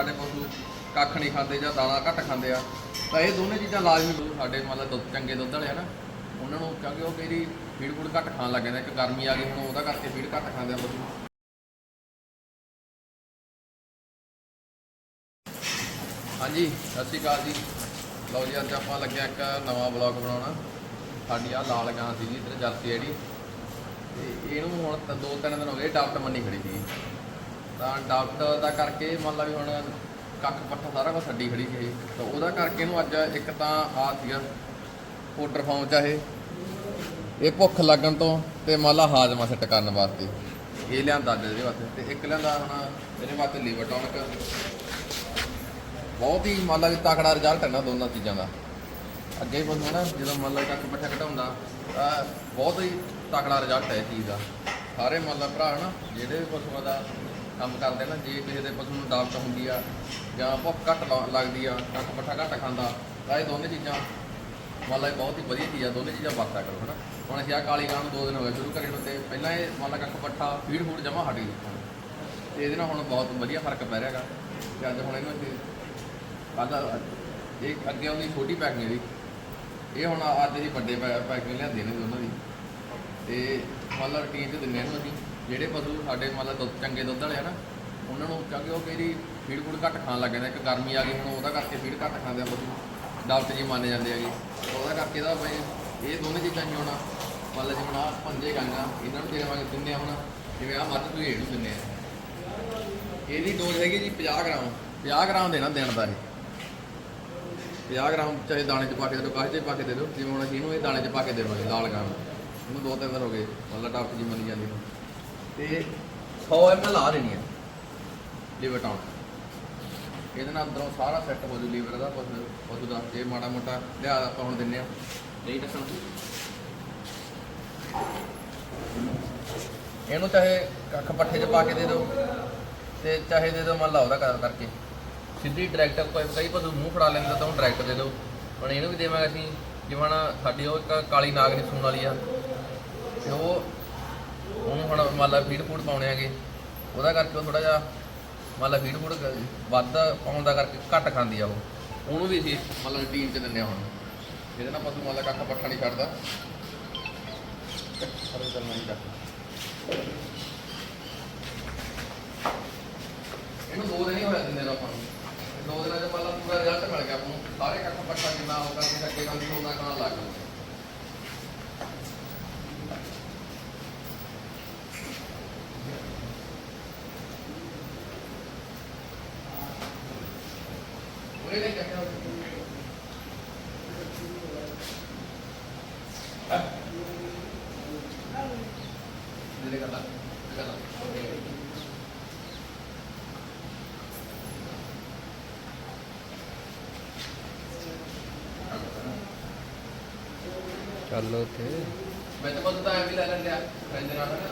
ਸਾਡੇ ਪਸ਼ੂ ਕੱਖ ਨਹੀਂ ਖਾਂਦੇ ਜਾਂ ਦਾਣਾ ਘੱਟ ਖਾਂਦੇ ਆ, ਤਾਂ ਇਹ ਦੋਨੇ ਚੀਜ਼ਾਂ ਲਾਜ਼ਮੀ ਸਾਡੇ ਮਤਲਬ ਦੁੱਧ, ਚੰਗੇ ਦੁੱਧ ਵਾਲੇ ਆ ਨਾ, ਉਹਨਾਂ ਨੂੰ ਕਿਉਂਕਿ ਉਹ ਕਈ ਫੀਡ ਫੂਡ ਘੱਟ ਖਾਣ ਲੱਗ ਜਾਂਦੇ ਇੱਕ ਗਰਮੀ ਆ ਗਈ, ਹੁਣ ਉਹਦਾ ਕਰਕੇ ਫੀਡ ਘੱਟ ਖਾਂਦੇ ਆ ਪਸ਼ੂ ਹਾਂਜੀ, ਸਤਿ ਸ਼੍ਰੀ ਅਕਾਲ ਜੀ। ਲਓ ਜੀ, ਅੱਜ ਆਪਾਂ ਲੱਗਿਆ ਇੱਕ ਨਵਾਂ ਬਲੌਗ ਬਣਾਉਣਾ। ਸਾਡੀ ਆ ਲਾਲ ਗਾਂ ਜੀ ਇੱਧਰ ਜਰਸੀ ਜਿਹੜੀ। ਤੇ ਇਹਨੂੰ ਹੁਣ ਦੋ ਤਿੰਨ ਦਿਨ ਹੋ ਗਏ ਡਾਕਟਰ ਮੰਨੀ ਖੜੀ ਸੀ ਤਾਂ ਡਾਕਟਰ ਦਾ ਕਰਕੇ ਮੰਨ ਲਾ ਵੀ ਹੁਣ ਕੱਖ ਪੱਠਾ ਸਾਰਾ ਕੁਝ ਛੱਡੀ ਖੜੀ ਸੀ ਇਹ। ਤਾਂ ਉਹਦਾ ਕਰਕੇ ਇਹਨੂੰ ਅੱਜ ਇੱਕ ਤਾਂ ਆ ਸੀਗਾ ਪਾਊਡਰ ਫਾਰਮ ਚ ਇਹ। ਇਹ ਭੁੱਖ ਲੱਗਣ ਤੋਂ ਤੇ ਮੰਨ ਲਾ ਹਾਜ਼ਮਾ ਸੈੱਟ ਕਰਨ ਵਾਸਤੇ। ਇਹ ਲਿਆਂਦਾ ਅੱਜ ਇਹਦੇ ਵਾਸਤੇ ਤੇ ਇੱਕ ਲਿਆਂਦਾ ਹੁਣ ਇਹਦੇ ਵਾਸਤੇ ਲੀਵਰ ਟੌਨਿਕ। ਬਹੁਤ ਹੀ ਮੰਨ ਲਾ ਵੀ ਤਕੜਾ ਰਿਜ਼ਲਟ ਹੈ ਨਾ ਦੋਨਾਂ ਚੀਜ਼ਾਂ ਦਾ। ਅੱਗੇ ਬੰਦਾ ਨਾ ਜਦੋਂ ਮੰਨ ਲਾ ਕੱਖ ਪੱਠਾ ਘਟਾਉਂਦਾ, ਤਾਂ ਬਹੁਤ ਹੀ ਤਕੜਾ ਰਿਜ਼ਲਟ ਹੈ ਇਹ ਚੀਜ਼ ਦਾ। ਸਾਰੇ ਮੰਨ ਲਾ ਭਰਾ ਨਾ ਜਿਹੜੇ ਵੀ ਪਸ਼ੂਆਂ ਦਾ ਕੰਮ ਕਰਦੇ ਨਾ, ਜੇ ਕਿਸੇ ਦੇ ਪਸ਼ੂ ਨੂੰ ਡਾਕਟ ਹੁੰਦੀ ਆ ਜਾਂ ਭੁੱਖ ਘੱਟ ਲ- ਲੱਗਦੀ ਆ, ਕੱਖ ਪੱਠਾ ਘੱਟ ਖਾਂਦਾ, ਤਾਂ ਇਹ ਦੋਨੇ ਚੀਜ਼ਾਂ ਮੰਨ ਲਓ ਇਹ ਬਹੁਤ ਹੀ ਵਧੀਆ ਚੀਜ਼ ਆ, ਦੋਨੇ ਚੀਜ਼ਾਂ ਵਰਤਿਆ ਕਰੋ, ਹਨਾ? ਹੁਣ ਅਸੀਂ ਆ ਕਾਲੀ ਗਾਂ ਨੂੰ ਦੋ ਦਿਨ ਹੋ ਗਏ, ਸ਼ੁਰੂ ਕਰੇ ਨੂੰ ਤੇ ਪਹਿਲਾਂ ਇਹ ਮੰਨ ਲਓ ਕੱਖ ਪੱਠਾ, ਫੀਡ ਫੂਡ ਜਮਾ ਹਟ ਗਈ ਤੇ ਇਹਦੇ ਨਾਲ ਹੁਣ ਬਹੁਤ ਵਧੀਆ ਫ਼ਰਕ ਪੈ ਰਿਹਾਗਾ ਤੇ ਅੱਜ ਹੁਣ ਇਹਨੂੰ ਅਸੀਂ ਕੱਲ ਇਹ ਅੱਗੇ ਉਹਦੀ ਛੋਟੀ ਪੈਕਿੰਗ ਦੀ ਇਹ ਹੁਣ ਅੱਜ ਅਸੀਂ ਵੱਡੇ ਪੈਕਿੰਗ ਲਿਆਂਦੇ ਨੇ ਦੋਨਾਂ ਦੀ। ਤੇ ਮੰਨ ਲਓ ਰੂਟੀਨ 'ਚ ਦਿੰਦੇ ਇਹਨੂੰ ਅਸੀਂ। ਜਿਹੜੇ ਪਸ਼ੂ ਸਾਡੇ ਮਤਲਬ ਦੁੱਧ, ਚੰਗੇ ਦੁੱਧ ਵਾਲੇ ਆ ਨਾ, ਉਹਨਾਂ ਨੂੰ ਕਿਉਂਕਿ ਉਹ ਕਈ ਫੀਡ ਫੂਡ ਘੱਟ ਖਾਣ ਲੱਗ ਜਾਂਦੇ ਇੱਕ ਗਰਮੀ ਆ ਗਈ, ਹੁਣ ਉਹਦਾ ਕਰਕੇ ਫੀਡ ਘੱਟ ਖਾਂਦੇ ਆ ਪਸ਼ੂ। ਡਾਕਟਰ ਜੀ ਮੰਨੇ ਜਾਂਦੇ ਆ ਜੀ ਉਹਦਾ ਕਰਕੇ ਦਾ ਬਈ ਇਹ ਦੋਨੇ ਚੀਜ਼ਾਂ ਹੀ ਹੋਣਾ। ਮਤਲਬ ਜਿਵੇਂ ਆਹ ਪੰਜੇ ਗਾਂਗਾ, ਇਹਨਾਂ ਨੂੰ ਦੇਵਾਂਗੇ ਦਿੰਦੇ ਆ ਹੁਣ। ਜਿਵੇਂ ਆ ਮੱਝ ਤੁਸੀਂ ਇਹਨੂੰ ਦਿੰਦੇ ਆ। ਇਹਦੀ ਡੋਜ਼ ਹੈਗੀ ਜੀ 50 ਗ੍ਰਾਮ। 50 ਗ੍ਰਾਮ ਦੇਣਾ ਦੇਣ ਦਾ ਇਹ। 50 ਗ੍ਰਾਮ ਚਾਹੇ ਦਾਣੇ 'ਚ ਪਾ ਕੇ ਦੇ ਦਿਓ ਕਾਹੇ 'ਚ ਪਾ ਕੇ ਦੇ ਦਿਓ। ਜਿਵੇਂ ਹੁਣ ਅਸੀਂ ਇਹਨੂੰ ਇਹ ਦਾਣੇ 'ਚ ਪਾ ਕੇ ਦੇਵਾਂਗੇ ਲਾਲ ਗਾਂ ਨੂੰ। ਇਹਨੂੰ ਦੋ ਤਿੰਨ ਦਿਨ ਹੋ ਗਏ, ਮਤਲਬ ਡਾਕਟਰ ਜੀ ਮੰਨੀ ਜਾਂਦੀ। ਤੇ 100 ml ਆ ਦੇਣੀ ਹੈ ਲੀਵਰ ਟਾਉਨ ਇਹਦੇ ਨਾਲ ਅੰਦਰੋਂ ਸਾਰਾ ਸੈੱਟ ਹੋ ਜੂ ਲੀਵਰ ਦਾ ਪਸ਼ੂ ਪਸ਼ੂ ਦਾ ਜੇ ਮਾੜਾ ਮੋਟਾ ਲਿਆ ਆਪਾਂ ਹੁਣ ਦਿੰਨੇ ਆ। ਨਹੀਂ ਦੱਸਣ ਇਹਨੂੰ ਚਾਹੇ ਕੱਖ ਪੱਠੇ 'ਚ ਪਾ ਕੇ ਦੇ ਦਿਓ ਤੇ ਚਾਹੇ ਦੇ ਦਿਓ ਮੰਨ ਲਾ ਉਹਦਾ ਕਰ ਕਰਕੇ। ਸਿੱਧੀ ਡਾਇਰੈਕਟ ਕੋਈ ਕਈ ਪਸ਼ੂ ਮੂੰਹ ਫੜਾ ਲੈਂਦੇ ਤਾਂ ਉਹ ਡਾਇਰੈਕਟ ਦੇ ਦਿਓ। ਹੁਣ ਇਹਨੂੰ ਵੀ ਦੇਵਾਂਗੇ ਅਸੀਂ ਜਿਵੇਂ ਸਾਡੀ ਉਹ ਕਾਲੀ ਨਾਗਨੀ ਸੂਣ ਵਾਲੀ ਆ ਤੇ ਉਹ ਉਹਨੂੰ ਹੁਣ ਮੰਨ ਲਾ ਫੀਡ ਫੂਡ ਪਾਉਣੇ ਆਗੇ ਉਹਦਾ ਕਰਕੇ ਉਹ ਥੋੜਾ ਜਿਹਾ ਮੰਨ ਲਾ ਫੀਡ ਫੂਡ ਵੱਧ ਪਾਉਣ ਦਾ ਕਰਕੇ ਘੱਟ ਖਾਂਦੀ ਆ ਉਹ। ਉਹਨੂੰ ਵੀ ਅਸੀਂ ਮੰਨ ਲਾ ਰੂਟੀਨ ਚ ਦਿੰਦੇ ਆ ਹੁਣ। ਜਿਹਦੇ ਨਾਲ ਪਸ਼ੂ ਮੰਨ ਲਾ ਕੱਖ ਪੱਠਾ ਨਹੀਂ ਛੱਡਦਾ। ਸਾਰੇ ਚੱਲਣਾ ਨਹੀਂ ਚੱਕ ਇਹਨੂੰ ਦੋ ਦਿਨ ਹੀ ਹੋਇਆ ਦਿੰਦੇ ਨੂੰ ਆਪਾਂ ਨੂੰ ਤੇ ਦੋ ਦਿਨਾਂ ਚ ਮੰਨ ਲਾ ਪੂਰਾ ਰਿਜ਼ਲਟ ਮਿਲ ਗਿਆ ਆਪਾਂ ਨੂੰ ਸਾਰੇ ਕੱਖ ਪੱਠਾ ਜਿੰਨਾ ਉਹ ਕਰਕੇ ਅੱਗੇ ਕੰਮ ਦੀ ਉਹਦਾ ਖਾਣ ਲੱਗ ਗਏ ਉਹਨੇ ਨਹੀਂ ਚੱਕਿਆ ਮੇਰੇ ਕੋਲ ਆ ਮੇਰੇ ਕੋਲ ਆ ਚੱਲ ਉੱਥੇ ਮੈਂ ਤਾਂ ਬਸ ਤਾਂ ਐਵੇਂ ਹੀ ਲੈ ਲੈਂਦੇ ਆ ਫਰੈਂਡ ਨਾਲ ਨਾ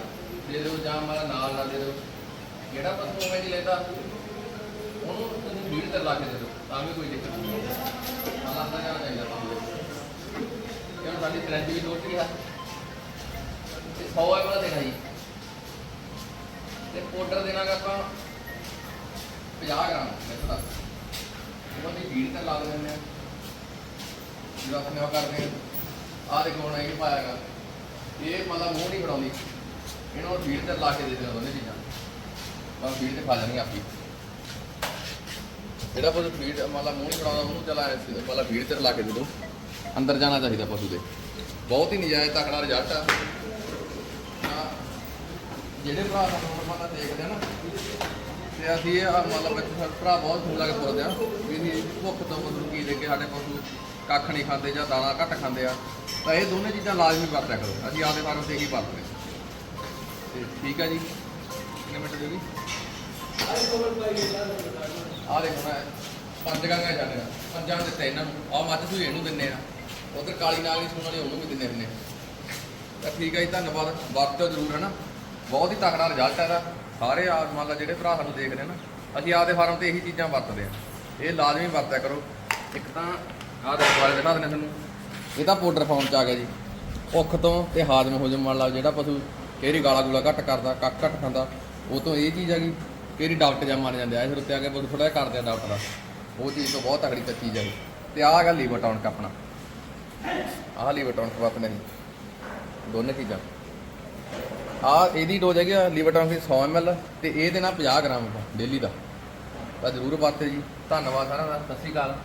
ਦੇ ਦਿਓ ਲਾ ਕੇ ਦੇ ਦਿਓ, ਤਾਂ ਵੀ ਕੋਈ ਦਿੱਕਤ ਨਹੀਂ ਆਲਾ ਅੰਦਰ ਜਾਣਾ ਚਾਹੀਦਾ ਤੁਹਾਨੂੰ ਕਿਉਂ? ਸਾਡੀ ਫਰੈਂਡ ਵੀ ਲੋਟੀ ਆ ਤੇ 100 ਐਮਐਲ ਦੇਣਾ ਜੀ। ਤੇ ਪਾਊਡਰ ਦੇਣਾਗਾ ਆਪਾਂ 50 ਗ੍ਰਾਮ, ਮੈਂ ਦੱਸ ਉਹਨਾਂ ਦੀ ਵੀੜ ਤੇ ਲਾ ਦਿੰਦੇ ਆ ਜਿਹੜਾ ਆਪਣੇ ਉਹ ਕਰਦੇ ਆ ਆਹ ਦੇਖੋ ਹੁਣ ਇਹ ਪਾਇਆਗਾ ਇਹ ਮਤਲਬ ਮੂੰਹ ਨਹੀਂ ਫੜਾਉਂਦੀ ਇਹਨੂੰ ਫੀਡ ਤੇ ਲਾ ਕੇ ਦੇ ਦਿਓ ਦੋਨੇ ਚੀਜ਼ਾਂ। ਬਸ ਫੀਡ ਤੇ ਖਾ ਜਾਣੀ ਆਪੀ। ਜਿਹੜਾ ਪਸ਼ੂ ਫੀਡ ਮਤਲਬ ਮੂੰਹ ਨਹੀਂ ਫੜਾਉਂਦਾ ਉਹਨੂੰ ਚਲਾ ਮਤਲਬ ਫੀਡ ਤੇ ਲਾ ਕੇ ਦੇ ਦਿਓ ਅੰਦਰ ਜਾਣਾ ਚਾਹੀਦਾ ਪਸ਼ੂ ਦੇ। ਬਹੁਤ ਹੀ ਨਜਾਇਜ਼ ਤਕੜਾ ਰਿਜ਼ਲਟ ਆ। ਤਾਂ ਜਿਹੜੇ ਭਰਾ ਸਾਨੂੰ ਹੁਣ ਦੇਖਦੇ ਆ ਨਾ, ਤੇ ਅਸੀਂ ਇਹ, ਆਹ ਬੱਚੇ ਭਰਾ ਬਹੁਤ ਫੋਨ ਲਾ ਕੇ ਪੁੱਛਦੇ ਆ, ਵੀ ਅਸੀਂ ਭੁੱਖ ਤੋਂ ਮਤਲਬ ਕੀ ਲੈ ਸਾਡੇ ਪਸ਼ੂ ਕੱਖ ਨਹੀਂ ਖਾਂਦੇ ਜਾਂ ਦਾਣਾ ਘੱਟ ਖਾਂਦੇ ਆ। ਤਾਂ ਇਹ ਦੋਨੇ ਚੀਜ਼ਾਂ ਲਾਜ਼ਮੀ ਵਰਤਿਆ ਕਰੋ, ਅਸੀਂ ਆਪਦੇ ਫਾਰਮ ਤੇ ਹੀ ਵਰਤਦੇ ਹਾਂ। ਤੇ ਠੀਕ ਆ ਜੀ। ਕਿੰਨੇ ਮਿੰਟ ਦੇ ਗਈ ਆ ਦੇਖੋ ਨਾ ਪੰਜ ਗਾਂਗਾ ਜਾਂਦੇ ਆ ਪੰਜਾਂ ਨੂੰ ਦਿੱਤੇ ਇਹਨਾਂ ਨੂੰ। ਆਹ ਮੱਝ ਸੂਈ ਇਹਨੂੰ ਦਿੰਨੇ ਆ। ਉਧਰ ਕਾਲੀ ਨਾਲ ਨਹੀਂ ਸੁਣਨ ਵਾਲੀ ਉਹਨੂੰ ਵੀ ਦਿੰਨੇ ਹੁੰਦੇ ਤਾਂ ਠੀਕ ਹੈ ਜੀ, ਧੰਨਵਾਦ। ਵਰਤੋ ਜ਼ਰੂਰ ਹੈ ਨਾ ਬਹੁਤ ਹੀ ਤਕੜਾ ਰਿਜ਼ਲਟ ਹੈ ਇਹਦਾ। ਸਾਰੇ ਆ ਮੰਨ ਲਾ ਜਿਹੜੇ ਭਰਾ ਸਾਨੂੰ ਦੇਖਦੇ ਨੇ ਨਾ, ਅਸੀਂ ਆਪਦੇ ਫਾਰਮ ਤੇ ਇਹੀ ਚੀਜ਼ਾਂ ਵਰਤਦੇ ਆ। ਇਹ ਲਾਜ਼ਮੀ ਵਰਤਿਆ ਕਰੋ। ਇੱਕ ਤਾਂ ਆਹ ਦੇ ਦੁਆਰੇ ਦਿਖਾ ਦਿੰਦੇ ਤੁਹਾਨੂੰ। ਇਹ ਤਾਂ ਪਾਊਡਰ ਫਾਰਮ ਚ ਆ ਗਿਆ ਜੀ। ਭੁੱਖ ਤੋਂ ਤੇ ਹਾਜ਼ਮ ਹੋ ਮੰਨ ਲਾ ਜਿਹੜਾ ਪਸ਼ੂ ਇਹਦੀ ਗਾਲਾ ਗੂਲਾ ਘੱਟ ਕਰਦਾ, ਕੱਖ ਘੱਟ ਖਾਂਦਾ, ਉਹ ਤੋਂ ਇਹ ਚੀਜ਼ ਹੈਗੀ ਕਿਹੜੀ ਡਾਕਟਰ ਜਾਂ ਮੰਨ ਜਾਂਦੇ ਆ ਫਿਰ ਉੱਤੇ ਆ ਕੇ ਥੋੜਾ ਜਿਹਾ ਕਰਦੇ ਆ ਡਾਕਟਰ ਦਾ ਉਹ ਚੀਜ਼ ਤੋਂ ਬਹੁਤ ਤਕੜੀ ਚੀਜ਼ ਹੈ ਇਹ। ਤੇ ਆਹ ਹੈਗਾ ਲੀਵਰ ਟੌਨਕ ਆਪਣਾ। ਆਹ ਲੀਵਰ ਟੌਨਕ ਵਾਪ ਨਹੀਂ ਦੋਨੇ ਚੀਜ਼ਾਂ। ਆ ਇਹਦੀ ਡੋਜ਼ ਹੈਗੀ ਆ ਲੀਵਰ ਟੌਨਕ ਦੀ 100 ml ਤੇ ਇਹਦੇ ਨਾਲ 50 ਗ੍ਰਾਮ ਡੇਲੀ ਦਾ। ਤਾਂ ਜ਼ਰੂਰ ਵਰਤੇ ਜੀ। ਧੰਨਵਾਦ ਸਾਰਿਆਂ ਦਾ। ਸਤਿ ਸ਼੍ਰੀ ਅਕਾਲ।